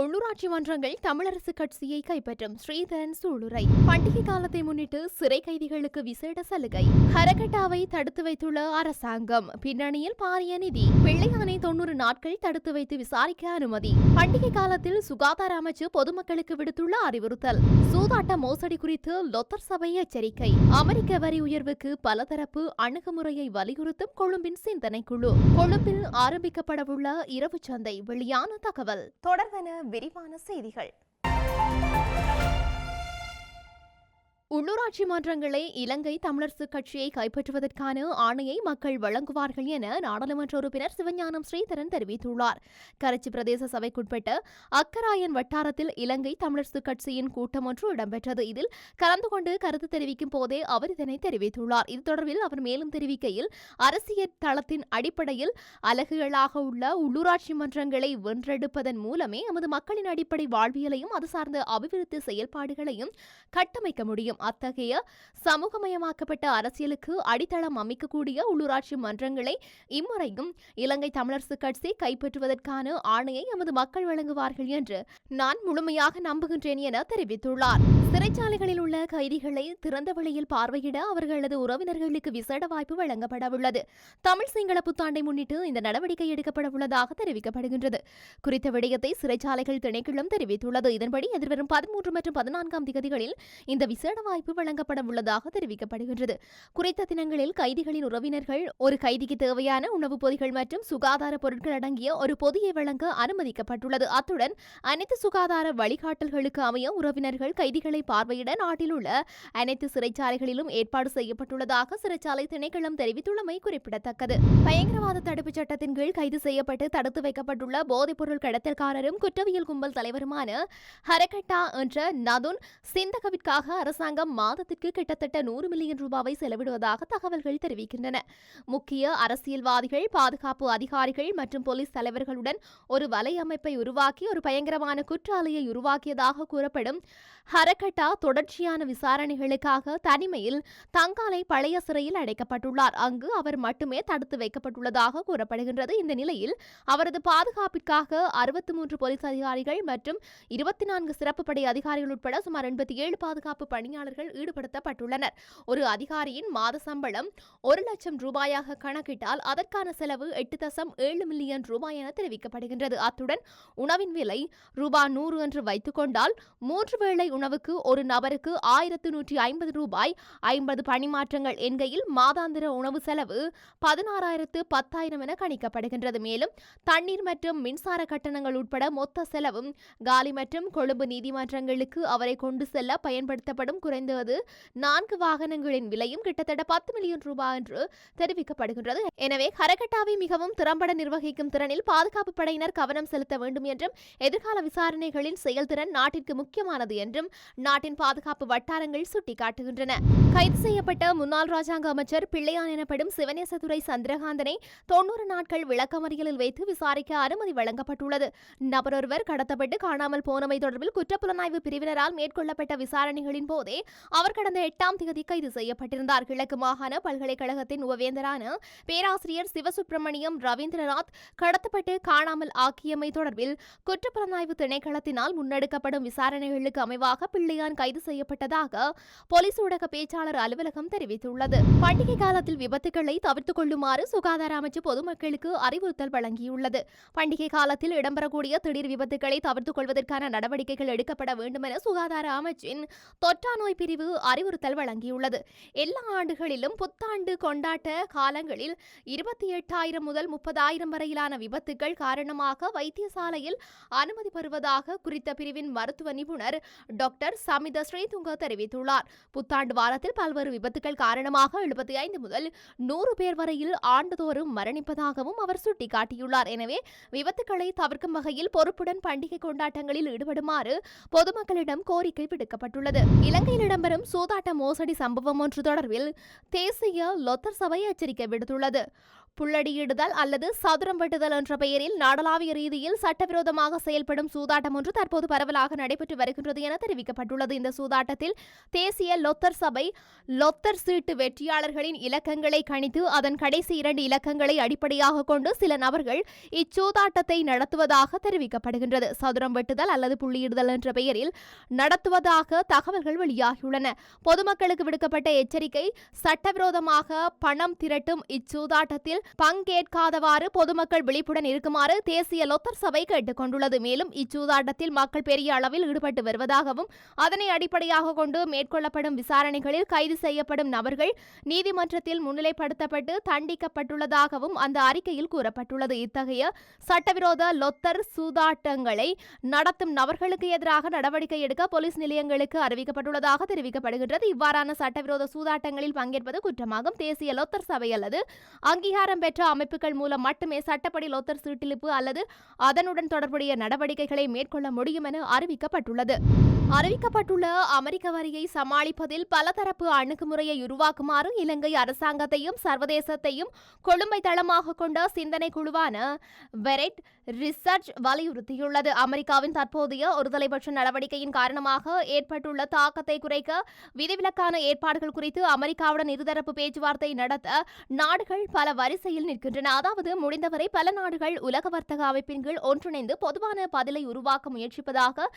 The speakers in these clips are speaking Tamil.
உள்ளூராட்சி மன்றங்கள் தமிழரசு கட்சியை கைப்பற்றும் ஸ்ரீதரன் சூளுரை. பண்டிகை காலத்தை முன்னிட்டு சிறை கைதிகளுக்கு விசேட சலுகை. ஹரகட்டாவை தடுத்து வைத்துள்ள அரசாங்கம். பின்னணியில் பாரிய நிதி. பிள்ளையானை தொன்னூறு நாட்கள் தடுத்து வைத்து விசாரிக்க அனுமதி. பண்டிகை காலத்தில் சுகாதார அமைச்சு பொதுமக்களுக்கு விடுத்துள்ள அறிவுறுத்தல். சூதாட்ட மோசடி குறித்து லொத்தர் சபை எச்சரிக்கை. அமெரிக்க வரி உயர்வுக்கு பலதரப்பு அணுகுமுறையை வலியுறுத்தும் கொழும்பின் சிந்தனை குழு கொழும்பில் ஆரம்பிக்கப்படவுள்ள இரவு சந்தை வெளியான தகவல். தொடர்பான விரிவான செய்திகள். உள்ளூராட்சி மன்றங்களை இலங்கை தமிழரசு கட்சியை கைப்பற்றுவதற்கான ஆணையை மக்கள் வழங்குவார்கள் என நாடாளுமன்ற உறுப்பினர் சிவஞானம் ஸ்ரீதரன் தெரிவித்துள்ளார். கரைச்சி பிரதேச சபைக்குட்பட்ட அக்கராயன் வட்டாரத்தில் இலங்கை தமிழரசு கட்சியின் கூட்டம் ஒன்று இடம்பெற்றது. இதில் கலந்து கொண்டு கருத்து தெரிவிக்கும் போதே அவர் இதனை தெரிவித்துள்ளார். இது தொடர்பில் அவர் மேலும் தெரிவிக்கையில் அரசியல் தளத்தின் அடிப்படையில் அலகுகளாக உள்ள உள்ளூராட்சி மன்றங்களை வென்றெடுப்பதன் மூலமே எமது மக்களின் அடிப்படை வாழ்வியலையும் அது சார்ந்த அபிவிருத்தி செயல்பாடுகளையும் கட்டமைக்க முடியும். அத்தகைய சமூகமயமாக்கப்பட்ட அரசியலுக்கு அடித்தளம் அமைக்கக்கூடிய உள்ளூராட்சி மன்றங்களை இம்முறையும் இலங்கை தமிழரசு கட்சி கைப்பற்றுவதற்கான ஆணையை எமது மக்கள் வழங்குவார்கள் என்று நான் முழுமையாக நம்புகின்றேன் என தெரிவித்துள்ளார். சிறைச்சாலைகளில் உள்ள கைதிகளை திறந்த வழியில் பார்வையிட அவர்களது உறவினர்களுக்கு விசேட வாய்ப்பு வழங்கப்பட உள்ளது. தமிழ் சிங்கள புத்தாண்டை முன்னிட்டு இந்த நடவடிக்கை எடுக்கப்பட உள்ளதாக தெரிவிக்கப்படுகின்றது. குறித்த விடயத்தை சிறைச்சாலைகள் திணைக்களம் தெரிவித்துள்ளது. இதன்படி எதிர்வரும் பதிமூன்று மற்றும் பதினான்காம் திகதிகளில் இந்த விசேட வாய்ப்பு வழங்கப்பட உள்ளதாக தெரிவிக்கப்படுகின்றது. குறித்த தினங்களில் கைதிகளின் உறவினர்கள் ஒரு கைதிக்கு தேவையான உணவுப் பொதிகள் மற்றும் சுகாதார பொருட்கள் அடங்கிய ஒரு பொதியை வழங்க அனுமதிக்கப்பட்டுள்ளது. அத்துடன் அனைத்து சுகாதார வழிகாட்டல்களுக்கு அமைய உறவினர்கள் கைதிகளை பார்வையிட நாட்டில் உள்ள அனைத்து சிறைச்சாலைகளிலும் ஏற்பாடு செய்யப்பட்டுள்ளதாக சிறைச்சாலை திணைக்களம் தெரிவித்துள்ளமை குறிப்பிடத்தக்கது. பயங்கரவாத தடுப்புச் சட்டத்தின் கீழ் கைது செய்யப்பட்டு தடுத்து வைக்கப்பட்டுள்ள போதைப்பொருள் கடத்தல்காரரும் குற்றவியல் கும்பல் தலைவருமான ஹரகட்டா என்ற நதுன் சிந்தகவிற்காக அரசாங்கம் மாதத்திற்கு கிட்டத்தட்ட நூறு மில்லியன் ரூபாவை செலவிடுவதாக தகவல்கள் தெரிவிக்கின்றன. முக்கிய அரசியல்வாதிகள் பாதுகாப்பு அதிகாரிகள் மற்றும் போலீஸ் தலைவர்களுடன் ஒரு வலையமைப்பை உருவாக்கி ஒரு பயங்கரமான குற்றாலையை உருவாக்கியதாக கூறப்படும் ஹரகட்டா தொடர்ச்சியான விசாரணைகளுக்காக தனிமையில் தங்காலை பழைய சிறையில் அடைக்கப்பட்டுள்ளார். அங்கு அவர் மட்டுமே தடுத்து வைக்கப்பட்டுள்ளதாக கூறப்படுகின்றது. இந்த நிலையில் அவரது பாதுகாப்பிற்காக அறுபத்தி மூன்று போலீஸ் அதிகாரிகள் மற்றும் இருபத்தி நான்கு சிறப்பு படை அதிகாரிகள் உட்பட சுமார் எண்பத்தி ஏழு பாதுகாப்பு பணியாளர்கள் ஈடுபடுத்தப்பட்டுள்ளனர். ஒரு அதிகாரியின் மாத சம்பளம் ஒரு லட்சம் ரூபாயாக கணக்கிட்டால் அதற்கான செலவு எட்டு தசம் ஏழு மில்லியன் ரூபாய் என தெரிவிக்கப்படுகின்றது. அத்துடன் உணவின் விலை ரூபாய் நூறு என்று வைத்துக் கொண்டால் மூன்று வேளை உணவுக்கு ஒரு நபருக்கு ஆயிரத்து நூற்றி ஐம்பது ரூபாய் ஐம்பது பணிமாற்றங்கள் என்கையில் மாதாந்திர உணவு செலவு பதினாறாயிரத்து பத்தாயிரம் என கணிக்கப்படுகின்றது. மேலும் தண்ணீர் மற்றும் மின்சார கட்டணங்கள் உட்பட மொத்த செலவும் காலி மற்றும் கொழும்பு நீதிமன்றங்களுக்கு அவரை கொண்டு செல்ல பயன்படுத்தப்படும் குறைந்தது நான்கு வாகனங்களின் விலையும் கிட்டத்தட்ட பத்து மில்லியன் ரூபாய் என்று தெரிவிக்கப்படுகின்றது. எனவே கரகட்டாவை மிகவும் திறம்பட நிர்வகிக்கும் திறனில் பாதுகாப்பு படையினர் கவனம் செலுத்த வேண்டும் என்றும் எதிர்கால விசாரணைகளின் செயல்திறன் நாட்டிற்கு முக்கியமானது என்றும் நாட்டின் பாதுகாப்பு வட்டாரங்கள் சுட்டிக்காட்டுகின்றன. கைது செய்யப்பட்ட முன்னாள் ராஜாங்க அமைச்சர் பிள்ளையான் எனப்படும் சிவநேசதுரை சந்திரகாந்தனை தொன்னூறு நாட்கள் விளக்கமறியலில் வைத்து விசாரிக்க அனுமதி வழங்கப்பட்டுள்ளது. நபரொருவர் கடத்தப்பட்டு காணாமல் போனமை தொடர்பில் குற்றப்புலனாய்வு பிரிவினரால் மேற்கொள்ளப்பட்ட விசாரணைகளின் போதே அவர் கடந்த எட்டாம் தேதி கைது செய்யப்பட்டிருந்தார். கிழக்கு மாகாண பல்கலைக்கழகத்தின் உபவேந்தரான பேராசிரியர் சிவசுப்பிரமணியம் ரவீந்திரநாத் கடத்தப்பட்டு காணாமல் ஆக்கியமை தொடர்பில் குற்றப்புலனாய்வு திணைக்களத்தினால் முன்னெடுக்கப்படும் விசாரணைகளுக்கு அமைவாக பிள்ளையான் கைது செய்யப்பட்டதாக போலீஸ் ஊடக பேச்சாளர் அலுவலகம் தெரிவித்துள்ளது. பண்டிகை காலத்தில் விபத்துகளை தவிர்த்துக் கொள்ளுமாறு சுகாதார அமைச்சு பொதுமக்களுக்கு அறிவுறுத்தல் வழங்கியுள்ளது. பண்டிகை காலத்தில் இடம்பெறக்கூடிய திடீர் விபத்துகளை தவிர்த்துக் கொள்வதற்கான நடவடிக்கைகள் எடுக்கப்பட வேண்டும் என சுகாதார அமைச்சின் தொற்றா நோய் பிரிவு அறிவுறுத்தல் வழங்கியுள்ளது. எல்லா ஆண்டுகளிலும் புத்தாண்டு கொண்டாட்ட காலங்களில் இருபத்தி எட்டாயிரம் முதல் முப்பதாயிரம் வரையிலான விபத்துகள் காரணமாக வைத்தியசாலையில் அனுமதி பெறுவதாக குறித்த பிரிவின் மருத்துவ நிபுணர் டாக்டர் சமித ஸ்ரீதுங்க தெரிவித்துள்ளார். புத்தாண்டு வாரத்தில் பல்வேறு விபத்துகள் காரணமாக எழுபத்தி ஐந்து முதல் நூறு பேர் வரையில் ஆண்டுதோறும் மரணிப்பதாகவும் அவர் சுட்டிக்காட்டியுள்ளார். எனவே விபத்துக்களை தவிர்க்கும் வகையில் பொறுப்புடன் பண்டிகை கொண்டாட்டங்களில் ஈடுபடுமாறு பொதுமக்களிடம் கோரிக்கை விடுக்கப்பட்டுள்ளது. இலங்கையில் இடம்பெறும் சூதாட்ட மோசடி சம்பவம் ஒன்று தொடர்பில் தேசிய லொத்தர் சபை எச்சரிக்கை விடுத்துள்ளது. புள்ளடியிடுதல் அல்லது சதுரம் வெட்டுதல் என்ற பெயரில் நாடளாவிய ரீதியில் சட்டவிரோதமாக செயல்படும் சூதாட்டம் ஒன்று தற்போது பரவலாக நடைபெற்று வருகின்றது என தெரிவிக்கப்பட்டுள்ளது. இந்த சூதாட்டத்தில் தேசிய லொத்தர் சபை லொத்தர் சீட்டு வெற்றியாளர்களின் இலக்கங்களை கணித்து அதன் கடைசி இரண்டு இலக்கங்களை அடிப்படையாக கொண்டு சில நபர்கள் இச்சூதாட்டத்தை நடத்துவதாக தெரிவிக்கப்படுகின்றது. சதுரம் வெட்டுதல் அல்லது புள்ளியிடுதல் என்ற பெயரில் நடத்துவதாக தகவல்கள் வெளியாகியுள்ளன. பொதுமக்களுக்கு விடுக்கப்பட்ட எச்சரிக்கை சட்டவிரோதமாக பணம் திரட்டும் இச்சூதாட்டத்தில் பங்கேற்காதவாறு பொதுமக்கள் விழிப்புடன் இருக்குமாறு தேசிய லொத்தர் சபை கேட்டுக் கொண்டுள்ளது மேலும் இச்சூதாட்டத்தில் மக்கள் பெரிய அளவில் ஈடுபட்டு வருவதாகவும் அதனை அடிப்படையாக கொண்டு மேற்கொள்ளப்படும் விசாரணைகளில் கைது செய்யப்படும் நபர்கள் நீதிமன்றத்தில் முன்னிலைப்படுத்தப்பட்டு தண்டிக்கப்பட்டுள்ளதாகவும் அந்த அறிக்கையில் கூறப்பட்டுள்ளது. இத்தகைய சட்டவிரோத லொத்தர் சூதாட்டங்களை நடத்தும் நபர்களுக்கு எதிராக நடவடிக்கை எடுக்க போலீஸ் நிலையங்களுக்கு அறிவிக்கப்பட்டுள்ளதாக தெரிவிக்கப்படுகின்றது. இவ்வாறான சட்டவிரோத சூதாட்டங்களில் பங்கேற்பது குற்றமாகும். தேசிய லொத்தர் சபை அல்லது அங்கீகார அங்கீகாரம் பெற்ற அமைப்புகள் மூலம் மட்டுமே சட்டப்படி லோத்தர் சீட்டிழிப்பு அல்லது அதனுடன் தொடர்புடைய நடவடிக்கைகளை மேற்கொள்ள முடியும் என அறிவிக்கப்பட்டுள்ளது. அறிவிக்கப்பட்டுள்ள அமெரிக்க வரியை சமாளிப்பதில் பலதரப்பு அணுகுமுறையை உருவாக்குமாறு இலங்கை அரசாங்கத்தையும் சர்வதேசத்தையும் கொழும்பை தளமாக கொண்ட சிந்தனை குழுவான வெரெட் ரிசர்ச் வலியுறுத்தியுள்ளது. அமெரிக்காவின் தற்போதைய ஒருதலைபட்ச நடவடிக்கையின் காரணமாக ஏற்பட்டுள்ள தாக்கத்தை குறைக்க விதிவிலக்கான ஏற்பாடுகள் குறித்து அமெரிக்காவுடன் இருதரப்பு பேச்சுவார்த்தை நடத்த நாடுகள் பல வரிசையில் நிற்கின்றன. அதாவது முடிந்தவரை பல நாடுகள் உலக வர்த்தக அமைப்பின் கீழ் ஒன்றிணைந்து பொதுவான பதிலை உருவாக்க முயற்சிப்பதாக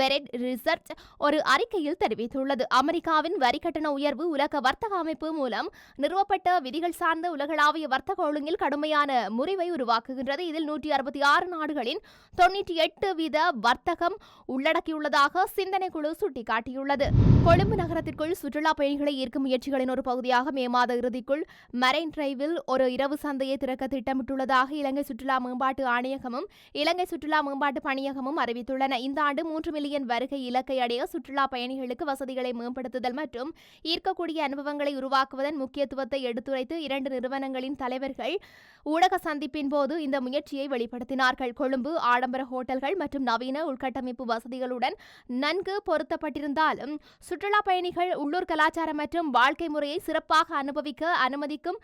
வெரெட் ரிசர்ச் ஒரு அறிக்கையில் தெரிவித்துள்ளது. அமெரிக்காவின் வரி கட்டண உயர்வு உலக வர்த்தக அமைப்பு மூலம் நிறுவப்பட்ட விதிகள் சார்ந்த உலகளாவிய வர்த்தக ஒழுங்கில் கடுமையான முறிவை உருவாக்குகின்றது. இதில் நூற்றி அறுபத்தி ஆறு நாடுகளின் தொன்னூற்றி எட்டு வீத வர்த்தகம் உள்ளடக்கியுள்ளதாக சிந்தனை குழு சுட்டிக்காட்டியுள்ளது. கொழும்பு நகரத்திற்குள் சுற்றுலா பயணிகளை ஈர்க்கும் முயற்சிகளின் ஒரு பகுதியாக மே மாத இறுதிக்குள் மரைன் டிரைவில் ஒரு இரவு சந்தையை திறக்க திட்டமிட்டுள்ளதாக இலங்கை சுற்றுலா மேம்பாட்டு ஆணையகமும் இலங்கை சுற்றுலா மேம்பாட்டு பணியகமும் அறிவித்துள்ளன. இந்த ஆண்டு மூன்று மில்லியன் வருகை இலக்கை அடைய சுற்றுலா பயணிகளுக்கு வசதிகளை மேம்படுத்துதல் மற்றும் ஈர்க்கக்கூடிய அனுபவங்களை உருவாக்குவதன் முக்கியத்துவத்தை எடுத்துரைத்து இரண்டு நிறுவனங்களின் தலைவர்கள் ஊடக சந்திப்பின் போது இந்த முயற்சியை வெளிப்படுத்தினார்கள். கொழும்பு ஆடம்பர ஹோட்டல்கள் மற்றும் நவீன உள்கட்டமைப்பு வசதிகளுடன் நன்கு பொருத்தப்பட்டிருந்தாலும் சுற்றுலா பயணிகள் உள்ளூர் கலாச்சாரம் மற்றும் வாழ்க்கை முறையை சிறப்பாக அனுபவிக்க அனுமதிக்கும்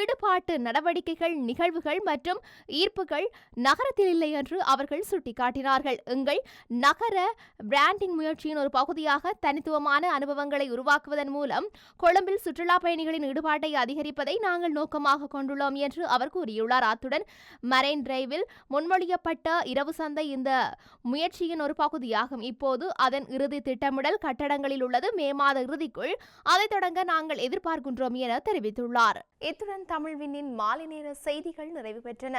ஈடுபாட்டு நடவடிக்கைகள் நிகழ்வுகள் மற்றும் ஈர்ப்புகள் நகரத்தில் இல்லை என்று அவர்கள் சுட்டிக்காட்டினார்கள். எங்கள் நகர பிராண்ட் பிராண்டிங் முயற்சியின் ஒரு பகுதியாக தனித்துவமான அனுபவங்களை உருவாக்குவதன் மூலம் கொழும்பில் சுற்றுலா பயணிகளின் ஈடுபாட்டை அதிகரிப்பதை நாங்கள் நோக்கமாக கொண்டுள்ளோம் என்று அவர் கூறியுள்ளார். அத்துடன் மரைன் டிரைவில் முன்மொழியப்பட்ட இரவு சந்தை இந்த முயற்சியின் ஒரு பகுதியாகும். இப்போது அதன் இறுதி திட்டமிடல் கட்டடங்களில் உள்ளது. மே மாத இறுதிக்குள் அதை தொடங்க நாங்கள் எதிர்பார்க்கின்றோம் என தெரிவித்துள்ளார். இத்துடன் தமிழ்வினின் மாலை நேர செய்திகள் நிறைவு பெற்றன.